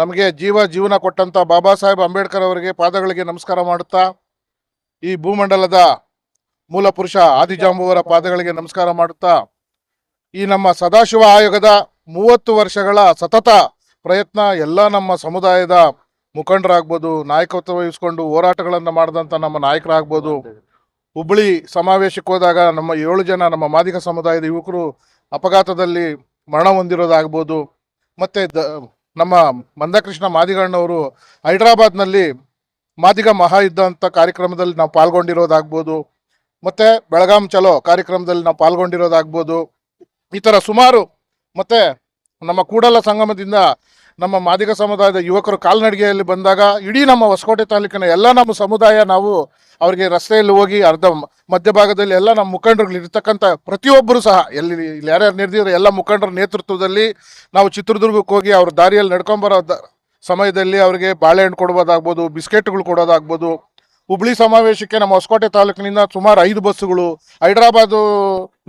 ನಮಗೆ ಜೀವ ಜೀವನ ಕೊಟ್ಟಂತ ಬಾಬಾ ಸಾಹೇಬ್ ಅಂಬೇಡ್ಕರ್ ಅವರಿಗೆ ಪಾದಗಳಿಗೆ ನಮಸ್ಕಾರ ಮಾಡುತ್ತಾ, ಈ ಭೂಮಂಡಲದ ಮೂಲ ಪುರುಷ ಆದಿಜಾಂಬುವರ ಪಾದಗಳಿಗೆ ನಮಸ್ಕಾರ ಮಾಡುತ್ತಾ, ಈ ನಮ್ಮ ಸದಾಶಿವ ಆಯೋಗದ ಮೂವತ್ತು ವರ್ಷಗಳ ಸತತ ಪ್ರಯತ್ನ ಎಲ್ಲ ನಮ್ಮ ಸಮುದಾಯದ ಮುಖಂಡರಾಗ್ಬೋದು, ನಾಯಕತ್ವ ವಹಿಸ್ಕೊಂಡು ಹೋರಾಟಗಳನ್ನು ಮಾಡಿದಂಥ ನಮ್ಮ ನಾಯಕರಾಗ್ಬೋದು, ಹುಬ್ಬಳ್ಳಿ ಸಮಾವೇಶಕ್ಕೆ ಹೋದಾಗ ನಮ್ಮ ಏಳು ಜನ ನಮ್ಮ ಮಾದಿಗ ಸಮುದಾಯದ ಯುವಕರು ಅಪಘಾತದಲ್ಲಿ ಮರಣ ಹೊಂದಿರೋದಾಗ್ಬೋದು, ಮತ್ತೆ ದ ನಮ್ಮ ಮಂದಕೃಷ್ಣ ಮಾದಿಗಣ್ಣವರು ಹೈದರಾಬಾದ್ನಲ್ಲಿ ಮಾದಿಗ ಮಹಾಯುದ್ಧ ಅಂತ ಕಾರ್ಯಕ್ರಮದಲ್ಲಿ ನಾವು ಪಾಲ್ಗೊಂಡಿರೋದಾಗ್ಬೋದು, ಮತ್ತೆ ಬೆಳಗಾಂ ಚಲೋ ಕಾರ್ಯಕ್ರಮದಲ್ಲಿ ನಾವು ಪಾಲ್ಗೊಂಡಿರೋದಾಗ್ಬೋದು, ಈ ಥರ ಸುಮಾರು ಮತ್ತೆ ನಮ್ಮ ಕೂಡಲ ಸಂಗಮದಿಂದ ನಮ್ಮ ಮಾದಿಗ ಸಮುದಾಯದ ಯುವಕರು ಕಾಲ್ನಡಿಗೆಯಲ್ಲಿ ಬಂದಾಗ ಇಡೀ ನಮ್ಮ ಹೊಸಕೋಟೆ ತಾಲೂಕಿನ ಎಲ್ಲ ನಮ್ಮ ಸಮುದಾಯ ನಾವು ಅವರಿಗೆ ರಸ್ತೆಯಲ್ಲಿ ಹೋಗಿ ಅರ್ಧ ಮಧ್ಯಭಾಗದಲ್ಲಿ ಎಲ್ಲ ನಮ್ಮ ಮುಖಂಡರುಗಳು ಇರ್ತಕ್ಕಂಥ ಪ್ರತಿಯೊಬ್ಬರು ಸಹ, ಎಲ್ಲಿ ಇಲ್ಲಿ ಯಾರ್ಯಾರು ನಡೆದಿರೋ ಎಲ್ಲ ಮುಖಂಡರ ನೇತೃತ್ವದಲ್ಲಿ ನಾವು ಚಿತ್ರದುರ್ಗಕ್ಕೆ ಹೋಗಿ ಅವ್ರ ದಾರಿಯಲ್ಲಿ ನಡ್ಕೊಂಬರೋ ಸಮಯದಲ್ಲಿ ಅವರಿಗೆ ಬಾಳೆಹಣ್ಣು ಕೊಡೋದಾಗ್ಬೋದು ಬಿಸ್ಕೆಟ್ಗಳು ಕೊಡೋದಾಗ್ಬೋದು. ಹುಬ್ಳಿ ಸಮಾವೇಶಕ್ಕೆ ನಮ್ಮ ಹೊಸಕೋಟೆ ತಾಲೂಕಿನಿಂದ ಸುಮಾರು ಐದು ಬಸ್ಸುಗಳು, ಹೈದರಾಬಾದು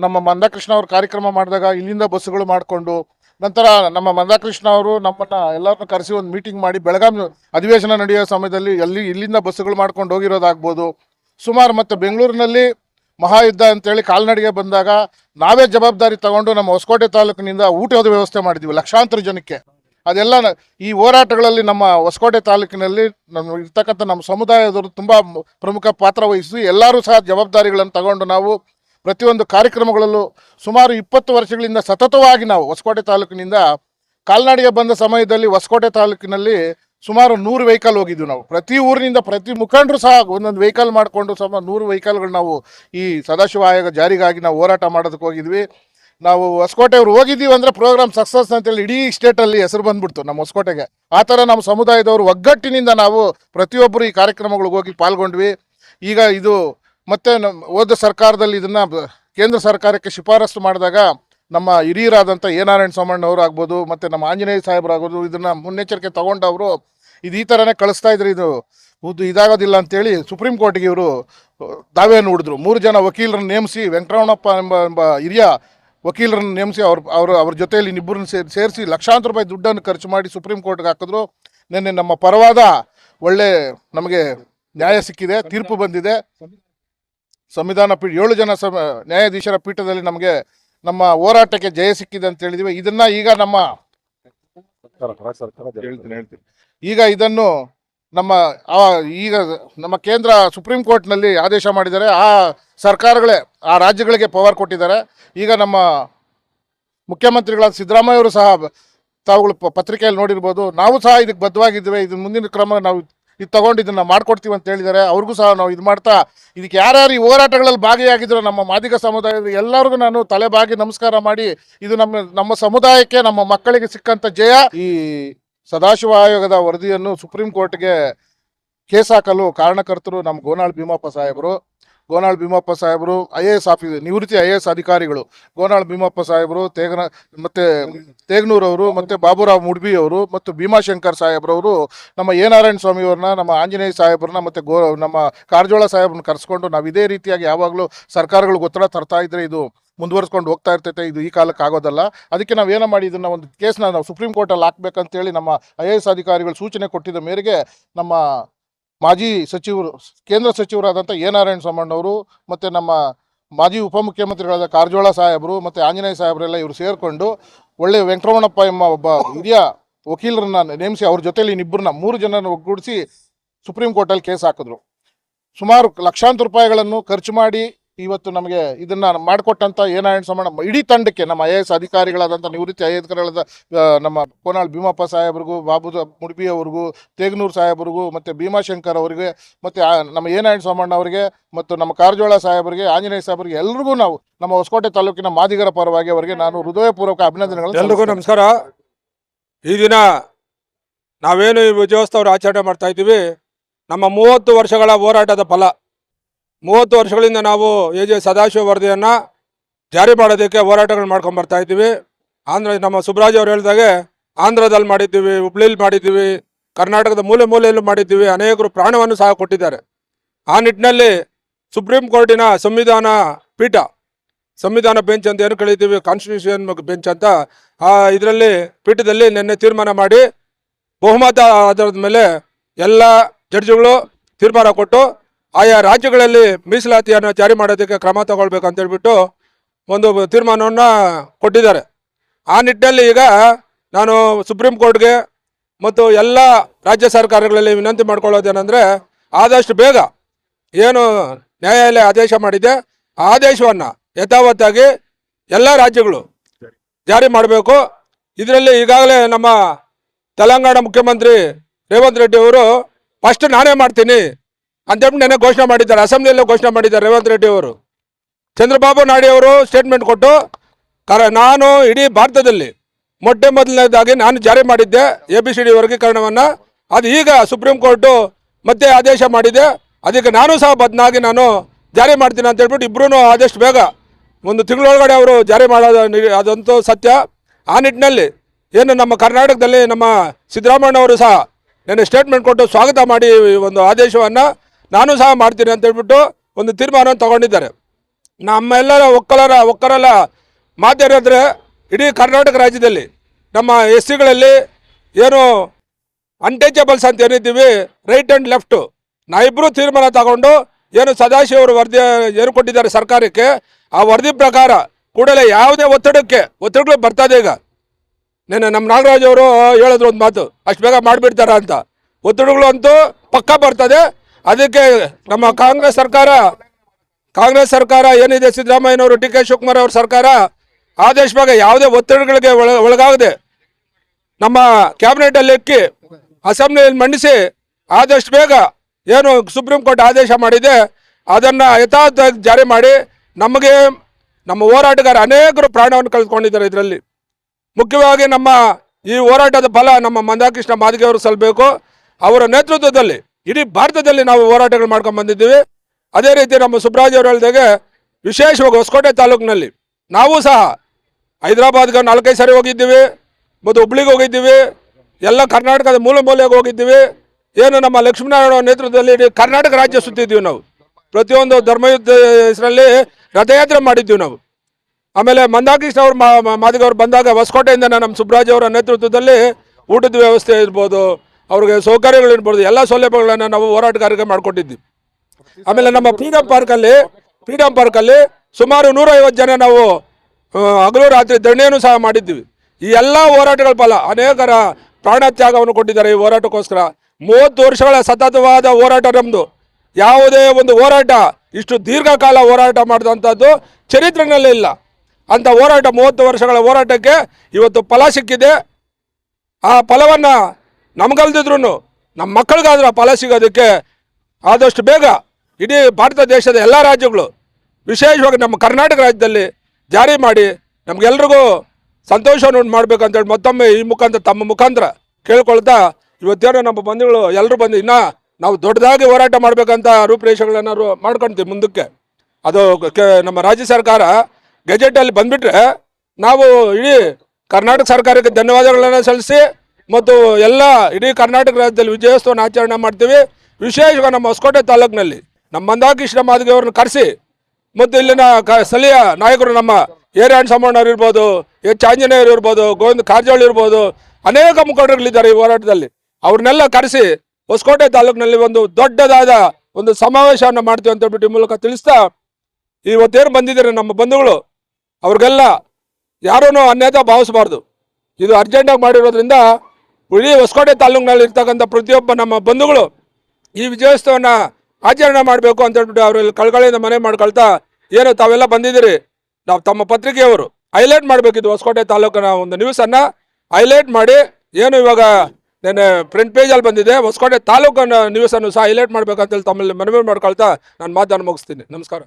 ನಮ್ಮ ಮಂದಕೃಷ್ಣ ಅವರು ಕಾರ್ಯಕ್ರಮ ಮಾಡಿದಾಗ ಇಲ್ಲಿಂದ ಬಸ್ಸುಗಳು ಮಾಡಿಕೊಂಡು ನಂತರ ನಮ್ಮ ಮಂದಾಕೃಷ್ಣ ಅವರು ನಮ್ಮನ್ನ ಎಲ್ಲರನ್ನು ಕರೆಸಿ ಒಂದು ಮೀಟಿಂಗ್ ಮಾಡಿ ಬೆಳಗಾಂ ಅಧಿವೇಶನ ನಡೆಯೋ ಸಮಯದಲ್ಲಿ ಎಲ್ಲಿ ಇಲ್ಲಿಂದ ಬಸ್ಸುಗಳು ಮಾಡ್ಕೊಂಡು ಹೋಗಿರೋದಾಗ್ಬೋದು. ಸುಮಾರು ಮತ್ತು ಬೆಂಗಳೂರಿನಲ್ಲಿ ಮಹಾಯುದ್ಧ ಅಂತೇಳಿ ಕಾಲ್ನಡಿಗೆ ಬಂದಾಗ ನಾವೇ ಜವಾಬ್ದಾರಿ ತಗೊಂಡು ನಮ್ಮ ಹೊಸಕೋಟೆ ತಾಲೂಕಿನಿಂದ ಊಟದ ವ್ಯವಸ್ಥೆ ಮಾಡಿದ್ದೀವಿ ಲಕ್ಷಾಂತರ ಜನಕ್ಕೆ. ಅದೆಲ್ಲ ಈ ಹೋರಾಟಗಳಲ್ಲಿ ನಮ್ಮ ಹೊಸಕೋಟೆ ತಾಲೂಕಿನಲ್ಲಿ ನಮ್ಮ ಇರ್ತಕ್ಕಂಥ ನಮ್ಮ ಸಮುದಾಯದವರು ತುಂಬ ಪ್ರಮುಖ ಪಾತ್ರ ವಹಿಸಿ ಎಲ್ಲರೂ ಸಹ ಜವಾಬ್ದಾರಿಗಳನ್ನು ತಗೊಂಡು ನಾವು ಪ್ರತಿಯೊಂದು ಕಾರ್ಯಕ್ರಮಗಳಲ್ಲೂ ಸುಮಾರು ಇಪ್ಪತ್ತು ವರ್ಷಗಳಿಂದ ಸತತವಾಗಿ ನಾವು ಹೊಸಕೋಟೆ ತಾಲೂಕಿನಿಂದ ಕಾಲ್ನಡಿಗೆ ಬಂದ ಸಮಯದಲ್ಲಿ ಹೊಸಕೋಟೆ ತಾಲೂಕಿನಲ್ಲಿ ಸುಮಾರು ನೂರು ವೆಹಿಕಲ್ ಹೋಗಿದ್ವಿ ನಾವು. ಪ್ರತಿ ಊರಿನಿಂದ ಪ್ರತಿ ಮುಖಂಡರು ಸಹ ಒಂದೊಂದು ವೆಹಿಕಲ್ ಮಾಡಿಕೊಂಡು ಸುಮಾರು ನೂರು ವೆಹಿಕಲ್ಗಳು ನಾವು ಈ ಸದಾಶಿವ ಆಯೋಗ ಜಾರಿಗಾಗಿ ನಾವು ಹೋರಾಟ ಮಾಡೋದಕ್ಕೆ ಹೋಗಿದ್ವಿ. ನಾವು ಹೊಸಕೋಟೆ ಅವ್ರು ಹೋಗಿದ್ದೀವಿ ಅಂದ್ರೆ ಪ್ರೋಗ್ರಾಮ್ ಸಕ್ಸಸ್ ಅಂತೇಳಿ ಇಡೀ ಸ್ಟೇಟಲ್ಲಿ ಹೆಸರು ಬಂದ್ಬಿಡ್ತು ನಮ್ಮ ಹೊಸಕೋಟೆಗೆ. ಆ ಥರ ನಮ್ಮ ಸಮುದಾಯದವರು ಒಗ್ಗಟ್ಟಿನಿಂದ ನಾವು ಪ್ರತಿಯೊಬ್ಬರು ಈ ಕಾರ್ಯಕ್ರಮಗಳಿಗೆ ಹೋಗಿ ಪಾಲ್ಗೊಂಡ್ವಿ. ಈಗ ಇದು ಮತ್ತೆ ನಮ್ಮ ಹೋದ ಸರ್ಕಾರದಲ್ಲಿ ಇದನ್ನ ಕೇಂದ್ರ ಸರ್ಕಾರಕ್ಕೆ ಶಿಫಾರಸು ಮಾಡಿದಾಗ ನಮ್ಮ ಹಿರಿಯರಾದಂಥ ಎ ನಾರಾಯಣ ಅವರು ಆಗ್ಬೋದು, ಮತ್ತು ನಮ್ಮ ಆಂಜನೇಯ ಸಾಹೇಬರಾಗ್ಬೋದು ಇದನ್ನ ಮುನ್ನೆಚ್ಚರಿಕೆ ತಗೊಂಡವರು ಇದು ಈ ಥರನೇ ಕಳಿಸ್ತಾ ಇದ್ರು. ಇದು ಇದು ಇದಾಗೋದಿಲ್ಲ ಅಂತೇಳಿ ಸುಪ್ರೀಂ ಕೋರ್ಟ್ಗೆ ಇವರು ದಾವೆಯನ್ನು ಹುಡಿದ್ರು. ಮೂರು ಜನ ವಕೀಲರನ್ನು ನೇಮಿಸಿ ವೆಂಕಟರಮಣಪ್ಪ ಎಂಬ ಎಂಬ ಹಿರಿಯ ವಕೀಲರನ್ನು ನೇಮಿಸಿ ಅವ್ರ, ಅವರು, ಅವ್ರ ಜೊತೆಯಲ್ಲಿ ನಿಬ್ಬರನ್ನು ಸೇರಿ, ಸೇರಿಸಿ ಲಕ್ಷಾಂತರ ರೂಪಾಯಿ ದುಡ್ಡನ್ನು ಖರ್ಚು ಮಾಡಿ ಸುಪ್ರೀಂ ಕೋರ್ಟ್ಗೆ ಹಾಕಿದ್ರು. ನಿನ್ನೆ ನಮ್ಮ ಪರವಾದ ಒಳ್ಳೆ ನಮಗೆ ನ್ಯಾಯ ಸಿಕ್ಕಿದೆ, ತೀರ್ಪು ಬಂದಿದೆ. ಸಂವಿಧಾನ ಪೀಠ, ಏಳು ಜನ ಸಮ, ನ್ಯಾಯಾಧೀಶರ ಪೀಠದಲ್ಲಿ ನಮಗೆ ನಮ್ಮ ಹೋರಾಟಕ್ಕೆ ಜಯ ಸಿಕ್ಕಿದೆ ಅಂತ ಹೇಳಿದಿವಿ. ಇದನ್ನ ಈಗ ನಮ್ಮ ಹೇಳ್ತೀನಿ ಹೇಳ್ತೀನಿ. ಈಗ ಇದನ್ನು ನಮ್ಮ ಈಗ ನಮ್ಮ ಕೇಂದ್ರ ಸುಪ್ರೀಂ ಕೋರ್ಟ್ನಲ್ಲಿ ಆದೇಶ ಮಾಡಿದ್ದಾರೆ. ಆ ಸರ್ಕಾರಗಳೇ, ಆ ರಾಜ್ಯಗಳಿಗೆ ಪವರ್ ಕೊಟ್ಟಿದ್ದಾರೆ. ಈಗ ನಮ್ಮ ಮುಖ್ಯಮಂತ್ರಿಗಳಾದ ಸಿದ್ದರಾಮಯ್ಯ ಅವರು ಸಹ ತಾವುಗಳು ಪತ್ರಿಕೆಯಲ್ಲಿ ನೋಡಿರ್ಬೋದು. ನಾವು ಸಹ ಇದಕ್ಕೆ ಬದ್ಧವಾಗಿದ್ದೇವೆ. ಇದು ಮುಂದಿನ ಕ್ರಮ ನಾವು ಇದು ತಗೊಂಡು ಇದನ್ನ ಮಾಡ್ಕೊಡ್ತೀವಿ ಅಂತ ಹೇಳಿದ್ದಾರೆ ಅವ್ರಿಗೂ ಸಹ ನಾವು ಇದು ಮಾಡ್ತಾ, ಇದಕ್ಕೆ ಯಾರ್ಯಾರು ಈ ಹೋರಾಟಗಳಲ್ಲಿ ಭಾಗಿಯಾಗಿದ್ರು ನಮ್ಮ ಮಾದಿಗ ಸಮುದಾಯದ ಎಲ್ಲರಿಗೂ ನಾನು ತಲೆಬಾಗಿ ನಮಸ್ಕಾರ ಮಾಡಿ, ಇದು ನಮ್ಮ ನಮ್ಮ ಸಮುದಾಯಕ್ಕೆ, ನಮ್ಮ ಮಕ್ಕಳಿಗೆ ಸಿಕ್ಕಂತ ಜಯ. ಈ ಸದಾಶಿವ ಆಯೋಗದ ವರದಿಯನ್ನು ಸುಪ್ರೀಂ ಕೋರ್ಟ್ಗೆ ಕೇಸ್ ಹಾಕಲು ಕಾರಣಕರ್ತರು ನಮ್ಮ ಗೋನಾಳ್ ಭೀಮಪ್ಪ ಸಾಹೇಬರು. ಗೋನಾಳ್ ಭೀಮಪ್ಪ ಸಾಹೇಬರು ಐ ಎ ಎಸ್ ಆಫೀಸ್ ನಿವೃತ್ತಿ ಐ ಎ ಎಸ್ ಅಧಿಕಾರಿಗಳು. ಗೋನಾಳ್ ಭೀಮಪ್ಪ ಸಾಹೇಬರು, ತೇಗನ, ಮತ್ತೆ ತೇಗನೂರವರು, ಮತ್ತೆ ಬಾಬುರಾವ್ ಮುಡ್ಬಿ ಅವರು, ಮತ್ತು ಭೀಮಾಶಂಕರ್ ಸಾಹೇಬ್ರವರು, ನಮ್ಮ ಎ ನಾರಾಯಣ ಸ್ವಾಮಿಯವ್ರನ್ನ ನಮ್ಮ ಆಂಜನೇಯ ಸಾಹೇಬ್ರನ್ನ, ಮತ್ತೆ ಗೋ, ನಮ್ಮ ಕಾರಜೋಳ ಸಾಹೇಬ್ರನ್ನ ಕರೆಸ್ಕೊಂಡು ನಾವು ಇದೇ ರೀತಿಯಾಗಿ ಯಾವಾಗಲೂ ಸರ್ಕಾರಗಳು ಒತ್ತಡ ತರ್ತಾ ಇದ್ರೆ ಇದು ಮುಂದುವರ್ಸ್ಕೊಂಡು ಹೋಗ್ತಾ ಇರ್ತೈತೆ, ಇದು ಈ ಕಾಲಕ್ಕೆ ಆಗೋದಲ್ಲ. ಅದಕ್ಕೆ ನಾವು ಏನೋ ಮಾಡಿ ಇದನ್ನ ಒಂದು ಕೇಸ್ನ ನಾವು ಸುಪ್ರೀಂ ಕೋರ್ಟಲ್ಲಿ ಹಾಕ್ಬೇಕಂತೇಳಿ ನಮ್ಮ ಐ ಎ ಎಸ್ ಅಧಿಕಾರಿಗಳು ಸೂಚನೆ ಕೊಟ್ಟಿದ್ದ ಮೇರೆಗೆ ನಮ್ಮ ಮಾಜಿ ಸಚಿವರು, ಕೇಂದ್ರ ಸಚಿವರಾದಂಥ ಎ ನಾರಾಯಣ ಸೋಮಣ್ಣವರು ಮತ್ತು ನಮ್ಮ ಮಾಜಿ ಉಪಮುಖ್ಯಮಂತ್ರಿಗಳಾದ ಕಾರಜೋಳ ಸಾಹೇಬರು ಮತ್ತು ಆಂಜನೇಯ ಸಾಹೇಬರೆಲ್ಲ ಇವರು ಸೇರಿಕೊಂಡು ಒಳ್ಳೆ ವೆಂಕಟರಮಣಪ್ಪ ಎಂಬ ಒಬ್ಬ ಹಿರಿಯ ವಕೀಲರನ್ನ ನೇಮಿಸಿ ಅವ್ರ ಜೊತೆಲಿ ಇನ್ನಿಬ್ಬರನ್ನ ಮೂರು ಜನರನ್ನು ಒಗ್ಗೂಡಿಸಿ ಸುಪ್ರೀಂ ಕೋರ್ಟಲ್ಲಿ ಕೇಸ್ ಹಾಕಿದ್ರು. ಸುಮಾರು ಲಕ್ಷಾಂತರ ರೂಪಾಯಿಗಳನ್ನು ಖರ್ಚು ಮಾಡಿ ಇವತ್ತು ನಮಗೆ ಇದನ್ನ ಮಾಡಿಕೊಟ್ಟಂತ ಏನಾಯಣ ಸಮಣ್ಣ ಇಡೀ ತಂಡಕ್ಕೆ ನಮ್ಮ ಐ ಎ ಎಸ್ ಅಧಿಕಾರಿಗಳಾದಂಥ ನಿವೃತ್ತಿ ಐ ಎ ಅಧಿಕಾರಿಗಳಾದ ನಮ್ಮ ಕೋನಾಳ್ ಭೀಮಪ್ಪ ಸಾಹೇಬ್ರಿಗೂ ಬಾಬು ಮುಡ್ಬಿ ಅವ್ರಿಗೂ ತೇಗನೂರು ಸಾಹೇಬ್ರಿಗೂ ಮತ್ತೆ ಭೀಮಾಶಂಕರ್ ಅವರಿಗೆ ಮತ್ತೆ ನಮ್ಮ ಏನಾಯಣ ಸೋಮಣ್ಣ ಅವರಿಗೆ ಮತ್ತು ನಮ್ಮ ಕಾರಜೋಳ ಸಾಹೇಬರಿಗೆ ಆಂಜನೇಯ ಸಾಹೇಬರಿಗೆ ಎಲ್ರಿಗೂ ನಾವು ನಮ್ಮ ಹೊಸಕೋಟೆ ತಾಲೂಕಿನ ಮಾದಿಗರ ಪರವಾಗಿ ಅವರಿಗೆ ನಾನು ಹೃದಯಪೂರ್ವಕ ಅಭಿನಂದನೆಗಳು ಎಲ್ರಿಗೂ ನಮಸ್ಕಾರ. ಈ ದಿನ ನಾವೇನು ಈ ವಿಜಯೋತ್ಸವ ಆಚರಣೆ ಮಾಡ್ತಾ ಇದ್ದೀವಿ ನಮ್ಮ ಮೂವತ್ತು ವರ್ಷಗಳ ಹೋರಾಟದ ಫಲ. ಮೂವತ್ತು ವರ್ಷಗಳಿಂದ ನಾವು ಎ ಜೆ ಸದಾಶಿವ ವರದಿಯನ್ನು ಜಾರಿ ಮಾಡೋದಕ್ಕೆ ಹೋರಾಟಗಳು ಮಾಡ್ಕೊಂಡು ಬರ್ತಾ ಇದ್ದೀವಿ. ಆಂಧ್ರ ನಮ್ಮ ಸುಬ್ರಾಜ್ ಅವ್ರು ಹೇಳಿದಾಗೆ ಆಂಧ್ರದಲ್ಲಿ ಮಾಡಿದ್ದೀವಿ, ಹುಬ್ಳಿಲಿ ಮಾಡಿದ್ದೀವಿ, ಕರ್ನಾಟಕದ ಮೂಲೆ ಮೂಲೆಯಲ್ಲೂ ಮಾಡಿದ್ದೀವಿ, ಅನೇಕರು ಪ್ರಾಣವನ್ನು ಸಹ ಕೊಟ್ಟಿದ್ದಾರೆ. ಆ ನಿಟ್ಟಿನಲ್ಲಿ ಸುಪ್ರೀಂ ಕೋರ್ಟಿನ ಸಂವಿಧಾನ ಪೀಠ, ಸಂವಿಧಾನ ಬೆಂಚ್ ಅಂತ ಏನು ಕಳೀತೀವಿ ಕಾನ್ಸ್ಟಿಟ್ಯೂಷನ್ ಬೆಂಚ್ ಅಂತ, ಆ ಇದರಲ್ಲಿ ಪೀಠದಲ್ಲಿ ನಿನ್ನೆ ತೀರ್ಮಾನ ಮಾಡಿ ಬಹುಮತ ಆಧಾರದ ಮೇಲೆ ಎಲ್ಲ ಜಡ್ಜ್ಗಳು ತೀರ್ಮಾನ ಕೊಟ್ಟು ಆಯಾ ರಾಜ್ಯಗಳಲ್ಲಿ ಮೀಸಲಾತಿಯನ್ನು ಜಾರಿ ಮಾಡೋದಕ್ಕೆ ಕ್ರಮ ತಗೊಳ್ಬೇಕಂತ ಹೇಳ್ಬಿಟ್ಟು ಒಂದು ತೀರ್ಮಾನವನ್ನು ಕೊಟ್ಟಿದ್ದಾರೆ. ಆ ನಿಟ್ಟಿನಲ್ಲಿ ಈಗ ನಾನು ಸುಪ್ರೀಂ ಕೋರ್ಟ್ಗೆ ಮತ್ತು ಎಲ್ಲ ರಾಜ್ಯ ಸರ್ಕಾರಗಳಲ್ಲಿ ವಿನಂತಿ ಮಾಡ್ಕೊಳ್ಳೋದೇನೆಂದರೆ ಆದಷ್ಟು ಬೇಗ ಏನು ನ್ಯಾಯಾಲಯ ಆದೇಶ ಮಾಡಿದೆ, ಆ ಆದೇಶವನ್ನು ಯಥಾವತ್ತಾಗಿ ಎಲ್ಲ ರಾಜ್ಯಗಳು ಜಾರಿ ಮಾಡಬೇಕು. ಇದರಲ್ಲಿ ಈಗಾಗಲೇ ನಮ್ಮ ತೆಲಂಗಾಣ ಮುಖ್ಯಮಂತ್ರಿ ರೇವಂತ್ ರೆಡ್ಡಿ ಅವರು ಫಸ್ಟ್ ನಾನೇ ಮಾಡ್ತೀನಿ ಅಂತೇಳಿ ನೆನೆ ಘೋಷಣೆ ಮಾಡಿದ್ದಾರೆ. ಅಸೆಂಬ್ಲಿಯಲ್ಲೇ ಘೋಷಣೆ ಮಾಡಿದ್ದಾರೆ ರೇವಂತ್ ರೆಡ್ಡಿ ಅವರು. ಚಂದ್ರಬಾಬು ನಾಯ್ಡು ಅವರು ಸ್ಟೇಟ್ಮೆಂಟ್ ಕೊಟ್ಟು, ಕರ, ನಾನು ಇಡೀ ಭಾರತದಲ್ಲಿ ಮೊಟ್ಟೆ ಮೊದಲನೇದಾಗಿ ನಾನು ಜಾರಿ ಮಾಡಿದ್ದೆ ಎ ಬಿ ಸಿ ಡಿ ವರ್ಗೀಕರಣವನ್ನು ಅದು ಈಗ ಸುಪ್ರೀಂ ಕೋರ್ಟು ಮತ್ತೆ ಆದೇಶ ಮಾಡಿದೆ. ಅದಕ್ಕೆ ನಾನು ಸಹ ಬದನಾಗಿ ನಾನು ಜಾರಿ ಮಾಡ್ತೀನಿ ಅಂತ ಹೇಳ್ಬಿಟ್ಟು ಇಬ್ಬರೂ ಆದಷ್ಟು ಬೇಗ ಒಂದು ತಿಂಗಳೊಳಗಡೆ ಅವರು ಜಾರಿ ಮಾಡೋದು ಅದಂತೂ ಸತ್ಯ. ಆ ನಿಟ್ಟಿನಲ್ಲಿ ಏನು ನಮ್ಮ ಕರ್ನಾಟಕದಲ್ಲಿ ನಮ್ಮ ಸಿದ್ದರಾಮಯ್ಯ ಅವರು ಸಹ ನೆನ್ನೆ ಸ್ಟೇಟ್ಮೆಂಟ್ ಕೊಟ್ಟು ಸ್ವಾಗತ ಮಾಡಿ ಒಂದು ಆದೇಶವನ್ನು. ನಾನು ಸಹ ಮಾಡ್ತೀನಿ ಅಂತ ಹೇಳ್ಬಿಟ್ಟು ಒಂದು ತೀರ್ಮಾನವನ್ನು ತಗೊಂಡಿದ್ದಾರೆ. ನಮ್ಮೆಲ್ಲರ ಒಕ್ಕಲರ ಒಕ್ಕರಲ್ಲ ಮಾತೇನಿದ್ರೆ ಇಡೀ ಕರ್ನಾಟಕ ರಾಜ್ಯದಲ್ಲಿ ನಮ್ಮ ಎಸ್ ಸಿಗಳಲ್ಲಿ ಏನು ಅನ್ಟಚಬಲ್ಸ್ ಅಂತ ಏನಿದ್ದೀವಿ ರೈಟ್ ಆ್ಯಂಡ್ ಲೆಫ್ಟು ನಾವಿಬ್ಬರು ತೀರ್ಮಾನ ತಗೊಂಡು ಏನು ಸದಾಶಿವ ಅವರು ವರದಿ ಏನು ಕೊಟ್ಟಿದ್ದಾರೆ ಸರ್ಕಾರಕ್ಕೆ, ಆ ವರದಿ ಪ್ರಕಾರ ಕೂಡಲೇ ಯಾವುದೇ ಒತ್ತಡಕ್ಕೆ, ಒತ್ತಡಗಳು ಬರ್ತದೆ ಈಗ. ನಿನ್ನೆ ನಮ್ಮ ನಾಗರಾಜ್ ಅವರು ಹೇಳಿದ್ರು ಒಂದು ಮಾತು, ಅಷ್ಟು ಬೇಗ ಮಾಡಿಬಿಡ್ತಾರ ಅಂತ. ಒತ್ತಡಗಳು ಅಂತೂ ಪಕ್ಕ ಬರ್ತದೆ ಅದಕ್ಕೆ ನಮ್ಮ ಕಾಂಗ್ರೆಸ್ ಸರ್ಕಾರ ಕಾಂಗ್ರೆಸ್ ಸರ್ಕಾರ ಏನಿದೆ ಸಿದ್ದರಾಮಯ್ಯನವರು, ಡಿ ಕೆ ಶಿವಕುಮಾರ್ ಅವ್ರ ಸರ್ಕಾರ ಆದೇಶ ಬೇಗ ಯಾವುದೇ ಒತ್ತಡಗಳಿಗೆ ಒಳ, ಒಳಗಾಗದೆ ನಮ್ಮ ಕ್ಯಾಬಿನೆಟ್ ಅಲ್ಲಿ ಎಕ್ಕಿ ಅಸೆಂಬ್ಲಿಯಲ್ಲಿ ಮಂಡಿಸಿ ಆದಷ್ಟು ಬೇಗ ಏನು ಸುಪ್ರೀಂ ಕೋರ್ಟ್ ಆದೇಶ ಮಾಡಿದೆ, ಅದನ್ನು ಯಥಾವತ್ತ ಜಾರಿ ಮಾಡಿ ನಮಗೆ ನಮ್ಮ ಹೋರಾಟಗಾರ ಅನೇಕರು ಪ್ರಾಣವನ್ನು ಕಳೆದುಕೊಂಡಿದ್ದಾರೆ ಇದರಲ್ಲಿ. ಮುಖ್ಯವಾಗಿ ನಮ್ಮ ಈ ಹೋರಾಟದ ಫಲ ನಮ್ಮ ಮಂದಾಕೃಷ್ಣ ಮಾದಿಗೆ ಅವರು ಸಲ್ಲಬೇಕು ಅವರ ನೇತೃತ್ವದಲ್ಲಿ ಇಡೀ ಭಾರತದಲ್ಲಿ ನಾವು ಹೋರಾಟಗಳು ಮಾಡ್ಕೊಂಡು ಬಂದಿದ್ದೀವಿ. ಅದೇ ರೀತಿ ನಮ್ಮ ಸುಬ್ರಾಜ್ ಅವರು ಹೇಳಿದಾಗೆ ವಿಶೇಷವಾಗಿ ಹೊಸಕೋಟೆ ತಾಲೂಕಿನಲ್ಲಿ ನಾವು ಸಹ ಹೈದರಾಬಾದ್ಗೆ ನಾಲ್ಕೈದು ಸರಿ ಹೋಗಿದ್ದೀವಿ, ಮತ್ತು ಹುಬ್ಳಿಗೆ ಹೋಗಿದ್ದೀವಿ, ಎಲ್ಲ ಕರ್ನಾಟಕದ ಮೂಲ ಮೂಲೆಗೆ ಹೋಗಿದ್ದೀವಿ. ಏನು ನಮ್ಮ ಲಕ್ಷ್ಮೀನಾರಾಯಣ ನೇತೃತ್ವದಲ್ಲಿ ಇಡೀ ಕರ್ನಾಟಕ ರಾಜ್ಯ ಸುತ್ತಿದ್ದೀವಿ ನಾವು. ಪ್ರತಿಯೊಂದು ಧರ್ಮಯುದ್ಧ ಹೆಸರಲ್ಲಿ ರಥಯಾತ್ರೆ ಮಾಡಿದ್ದೀವಿ ನಾವು. ಆಮೇಲೆ ಮಂದಾಕೃಷ್ಣ ಅವರು ಮಾದಿಗೆ ಅವ್ರು ಬಂದಾಗ ಹೊಸಕೋಟೆಯಿಂದ ನಮ್ಮ ಸುಬ್ರಾಜ್ ಅವರ ನೇತೃತ್ವದಲ್ಲಿ ಊಟದ ವ್ಯವಸ್ಥೆ ಇರ್ಬೋದು ಅವ್ರಿಗೆ ಸೌಕರ್ಯಗಳು ಇರ್ಬೋದು. ಎಲ್ಲ ಸೌಲಭ್ಯಗಳನ್ನು ನಾವು ಹೋರಾಟಗಾರರಿಗೆ ಮಾಡಿಕೊಟ್ಟಿದ್ವಿ. ಆಮೇಲೆ ನಮ್ಮ ಫ್ರೀಡಮ್ ಪಾರ್ಕಲ್ಲಿ ಫ್ರೀಡಮ್ ಪಾರ್ಕಲ್ಲಿ ಸುಮಾರು ನೂರೈವತ್ತು ಜನ ನಾವು ಹಗಲು ರಾತ್ರಿ ಧರಣಿಯನ್ನು ಸಹ ಮಾಡಿದ್ದೀವಿ. ಈ ಎಲ್ಲ ಹೋರಾಟಗಳ ಫಲ ಅನೇಕರ ಪ್ರಾಣ ತ್ಯಾಗವನ್ನು ಕೊಟ್ಟಿದ್ದಾರೆ ಈ ಹೋರಾಟಕ್ಕೋಸ್ಕರ. ಮೂವತ್ತು ವರ್ಷಗಳ ಸತತವಾದ ಹೋರಾಟ ನಮ್ಮದು ಯಾವುದೇ ಒಂದು ಹೋರಾಟ, ಇಷ್ಟು ದೀರ್ಘಕಾಲ ಹೋರಾಟ ಮಾಡಿದಂಥದ್ದು ಚರಿತ್ರೆನಲ್ಲೇ ಇಲ್ಲ. ಅಂಥ ಹೋರಾಟ ಮೂವತ್ತು ವರ್ಷಗಳ ಹೋರಾಟಕ್ಕೆ ಇವತ್ತು ಫಲ ಸಿಕ್ಕಿದೆ. ಆ ಫಲವನ್ನು ನಮ್ಗಲ್ದಿದ್ರು ನಮ್ಮ ಮಕ್ಕಳಿಗಾದ್ರೆ ಫಲ ಸಿಗೋದಕ್ಕೆ ಆದಷ್ಟು ಬೇಗ ಇಡೀ ಭಾರತ ದೇಶದ ಎಲ್ಲ ರಾಜ್ಯಗಳು, ವಿಶೇಷವಾಗಿ ನಮ್ಮ ಕರ್ನಾಟಕ ರಾಜ್ಯದಲ್ಲಿ ಜಾರಿ ಮಾಡಿ ನಮಗೆಲ್ರಿಗೂ ಸಂತೋಷವನ್ನು ಉಂಟು ಮಾಡಬೇಕಂತೇಳಿ ಮತ್ತೊಮ್ಮೆ ಈ ಮುಖಾಂತರ, ತಮ್ಮ ಮುಖಾಂತರ ಕೇಳ್ಕೊಳ್ತಾ ಇವತ್ತೇನೋ ನಮ್ಮ ಬಂಧುಗಳು ಎಲ್ಲರೂ ಬಂದು ಇನ್ನೂ ನಾವು ದೊಡ್ಡದಾಗಿ ಹೋರಾಟ ಮಾಡಬೇಕಂತ ರೂಪರೇಷೆಗಳೇನಾದ್ರು ಮಾಡ್ಕೊಳ್ತೀವಿ ಮುಂದಕ್ಕೆ. ಅದು ನಮ್ಮ ರಾಜ್ಯ ಸರ್ಕಾರ ಗೆಜೆಟಲ್ಲಿ ಬಂದುಬಿಟ್ರೆ ನಾವು ಇಡೀ ಕರ್ನಾಟಕ ಸರ್ಕಾರಕ್ಕೆ ಧನ್ಯವಾದಗಳನ್ನು ಸಲ್ಲಿಸಿ ಮತ್ತು ಎಲ್ಲ ಇಡೀ ಕರ್ನಾಟಕ ರಾಜ್ಯದಲ್ಲಿ ವಿಜಯೋತ್ಸವನ ಆಚರಣೆ ಮಾಡ್ತೀವಿ. ವಿಶೇಷವಾಗಿ ನಮ್ಮ ಹೊಸಕೋಟೆ ತಾಲೂಕಿನಲ್ಲಿ. ನಮ್ಮ ಮಂದಾಕೃಷ್ಣ ಮಾದಿಗೆ ಅವ್ರನ್ನ ಕರೆಸಿ, ಮತ್ತು ಇಲ್ಲಿನ ಕ, ಸ್ಥಳೀಯ ನಾಯಕರು ನಮ್ಮ ಏರ್ಯಾಂಡ್ ಸಮ್ಮಣ್ಣವ್ರು ಇರ್ಬೋದು ಎಚ್ ಆಂಜನೇಯರು ಇರ್ಬೋದು, ಗೋವಿಂದ ಕಾರಜೋಳ ಇರ್ಬೋದು, ಅನೇಕ ಮುಖಂಡರುಗಳಿದ್ದಾರೆ ಈ ಹೋರಾಟದಲ್ಲಿ. ಅವ್ರನ್ನೆಲ್ಲ ಕರೆಸಿ ಹೊಸಕೋಟೆ ತಾಲೂಕಿನಲ್ಲಿ ಒಂದು ದೊಡ್ಡದಾದ ಒಂದು ಸಮಾವೇಶವನ್ನು ಮಾಡ್ತೀವಿ ಅಂತ ಹೇಳ್ಬಿಟ್ಟು ಈ ಮೂಲಕ ತಿಳಿಸ್ತಾ, ಇವತ್ತೇನು ಬಂದಿದ್ದಾರೆ ನಮ್ಮ ಬಂಧುಗಳು? ಅವ್ರಿಗೆಲ್ಲ ಯಾರೂ ಅನ್ಯತಾ ಭಾವಿಸಬಾರ್ದು. ಇದು ಅರ್ಜೆಂಟಾಗಿ ಮಾಡಿರೋದ್ರಿಂದ ಇಡೀ ಹೊಸಕೋಟೆ ತಾಲೂಕಿನಲ್ಲಿ ಇರ್ತಕ್ಕಂಥ ಪ್ರತಿಯೊಬ್ಬ ನಮ್ಮ ಬಂಧುಗಳು ಈ ವಿಜಯೋತ್ಸವನ ಆಚರಣೆ ಮಾಡಬೇಕು ಅಂತ ಹೇಳ್ಬಿಟ್ಟು ಅವರಲ್ಲಿ ಕಳ್ಗಳಿಂದ ಮನೆ ಮಾಡ್ಕೊಳ್ತಾ ಏನು ತಾವೆಲ್ಲ ಬಂದಿದ್ದೀರಿ? ನಾವು ತಮ್ಮ ಪತ್ರಿಕೆಯವರು. ಹೈಲೈಟ್ ಮಾಡಬೇಕಿದ್ದು ಹೊಸಕೋಟೆ ತಾಲೂಕಿನ ಒಂದು ನ್ಯೂಸನ್ನು ಹೈಲೈಟ್ ಮಾಡಿ, ಏನು ಇವಾಗ ನೆನ್ನೆ ಫ್ರಂಟ್ ಪೇಜಲ್ಲಿ ಬಂದಿದೆ, ಹೊಸಕೋಟೆ ತಾಲೂಕನ್ನು ನ್ಯೂಸನ್ನು ಸಹ ಹೈಲೈಟ್ ಮಾಡಬೇಕಂತೇಳಿ ತಮ್ಮಲ್ಲಿ ಮನವಿ ಮಾಡ್ಕೊಳ್ತಾ ನಾನು ಮಾತನ್ನು ಮುಗಿಸ್ತೀನಿ. ನಮಸ್ಕಾರ.